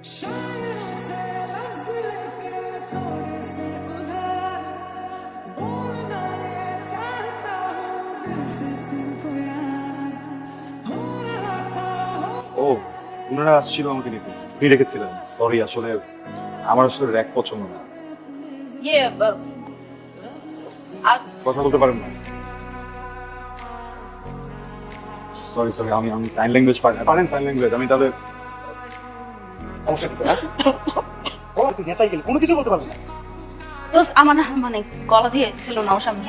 ও ওনারা আসছিল আমাকে নিতে। আপনি রেখেছিলেন। সরি আসলে আমার আসলে র্যাক পছন্দ না। ইয়ে কথা বলতে পারেন না। সরি সরি আমি আমি সাইন ল্যাঙ্গুয়েজ পারেন সাইন ল্যাঙ্গুয়েজ আমি তাহলে সমস্যা কি তোর? বল, তুই নেতাই গেলি কোনো কিছু বলতে পারবি না। আমার মানে গলা দিয়ে ছিল না ওর সামনে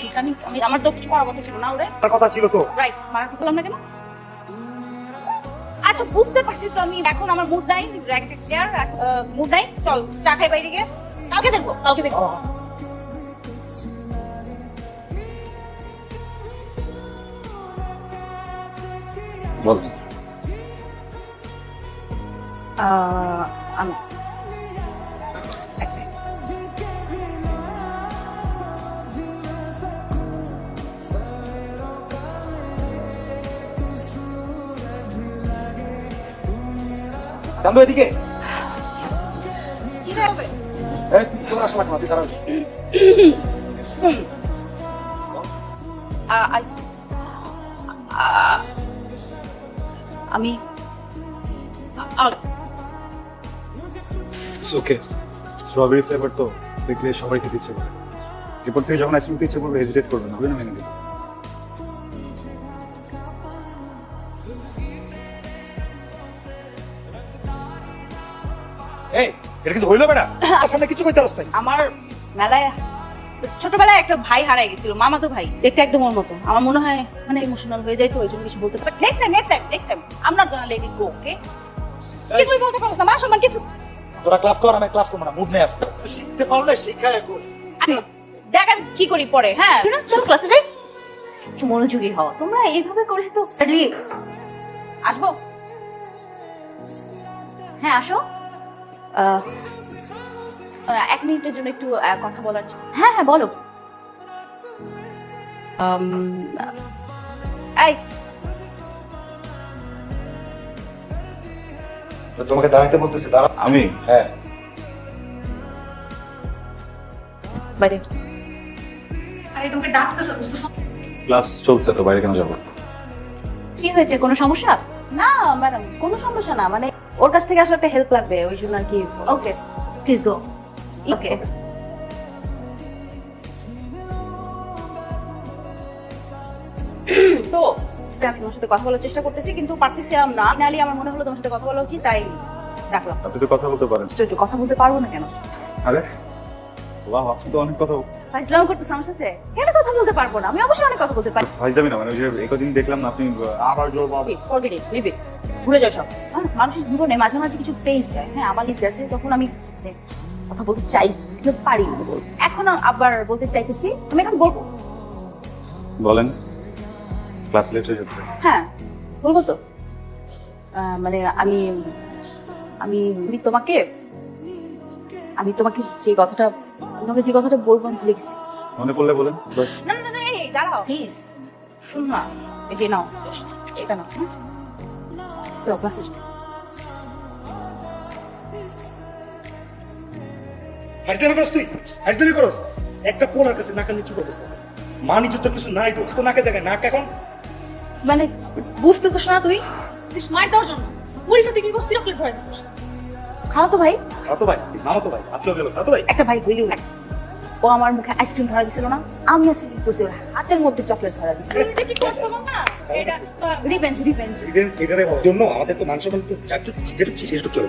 ঠিক আমি আমি আমার তো কিছু করার কথা ছিল না ওরে। তার কথা ছিল তো। রাইট মারা করলাম না কেন? আচ্ছা বুঝতে পারছি তো আমি এখন আমার মুড নাই মুড নাই চল চা খাই বাইরে গিয়ে। কালকে দেখব কালকে দেখব। বল। দাঁড়া। আহ, আইস- আহ, আমি আহ, ওকে স্ট্রবেরি ফ্লেভার তো দেখলে সবাই খেতে ইচ্ছে করে। এরপর থেকে যখন আইসক্রিম ইচ্ছে করবে হেজিটেট করবে না হবে না মেনে নেবে এই, এটা কিছু হইল বেটা? তোর সামনে কিছু কইতে পারস নাই। আমার মেলায় ছোটবেলায় একটা ভাই হারাই গেছিল মামা তো ভাই। দেখতে একদম ওর মতো। আমার মনে হয় মানে ইমোশনাল হয়ে যায় তো ওই জন্য কিছু বলতে পারি। Next time next time next time I'm not gonna let go okay কিছুই বলতে পারছ না মা সম্মান কিছু তোরা ক্লাস কর আমি ক্লাস করব না মুড নেই আজকে। শিখতে পারো না এখন আরে, দেখ আমি কি করি পরে হ্যাঁ? শোনো, চলো ক্লাসে যাই। একটু মনোযোগী হও। তোমরা এইভাবে করে তো আসব? হ্যাঁ আসো। এক মিনিটের জন্য একটু কথা বলার। হ্যাঁ হ্যাঁ বলো। আম, এই তোমাকে দাঁড়াইতে বলতেছি দাঁড়া আমি? হ্যাঁ। বাইরে। আরে তোমাকে ডাকতেছো বুঝতেছো? ক্লাস চলছে তো বাইরে কেন যাব? কি হয়েছে কোনো সমস্যা? না ম্যাডাম কোনো সমস্যা না মানে ওর কাছ থেকে আসলে একটা হেল্প লাগবে ওই জন্য আর কি। ওকে প্লিজ গো ওকে তো আমি তোমার সাথে কথা বলার চেষ্টা করতেছি কিন্তু পারতেছিলাম না। নালি আমার মনে হলো তোমার সাথে কথা বলা উচিত তাই ডাকলাম আপনি তো কথা বলতে পারেন। একটু কথা বলতে পারব না কেন? আরে বাহ আপনি তো অনেক কথা ফাইজলাম করতেছে আমার সাথে? কেন কথা বলতে পারব না? আমি অবশ্যই অনেক কথা বলতে পারি। যাবি না মানে ওই যে একদিন দেখলাম না আপনি আবার জোর বাবা leave it. ভুলে যাও সব। হ্যাঁ, মানুষের জীবনে মাঝে মাঝে কিছু ফেজ যায়। হ্যাঁ আমার লিস্ট আছে যখন আমি মানে কথা বলতে চাই কিন্তু পারি না। এখন আবার বলতে চাইতেছি আমি এখন বলব। বলেন। ক্লাস লেট হয়ে যাচ্ছে। হ্যাঁ বলব তো? মানে আমি আমি আমি তোমাকে আমি তোমাকে যে কথাটা তোমাকে যে কথাটা বলব আমি ভুলে গেছি। মনে পড়লে বলেন। না না না, এই দাঁড়াও প্লিজ শুন না এই যে নাও এটা নাও তো ক্লাসে যাও। হাজদামি করস তুই হাজদামি করস। একটা পোলার কাছে নাকা নিচু করস মা নিচু তো কিছু নাই তো তো নাকে জায়গায় নাক এখন। মানে বুঝতেছিস না তুই। তুই মার দেওয়ার জন্য। উল্টো তুই কি করছিস চকলেট ধরে দিছিস খাও তো ভাই। ভাই মামা তো ভাই আজকে গেল ভাই। একটা ভাই হইলেও না ও আমার মুখে আইসক্রিম ধরা দিছিল না আমি কি করছি ওর হাতের মধ্যে চকলেট ধরা দিছিল কি করছ না এটা রিভেঞ্জ রিভেঞ্জ রিভেন্স এটারে হওয়ার জন্য আমাদের তো মানে চারটু যেটু চলে।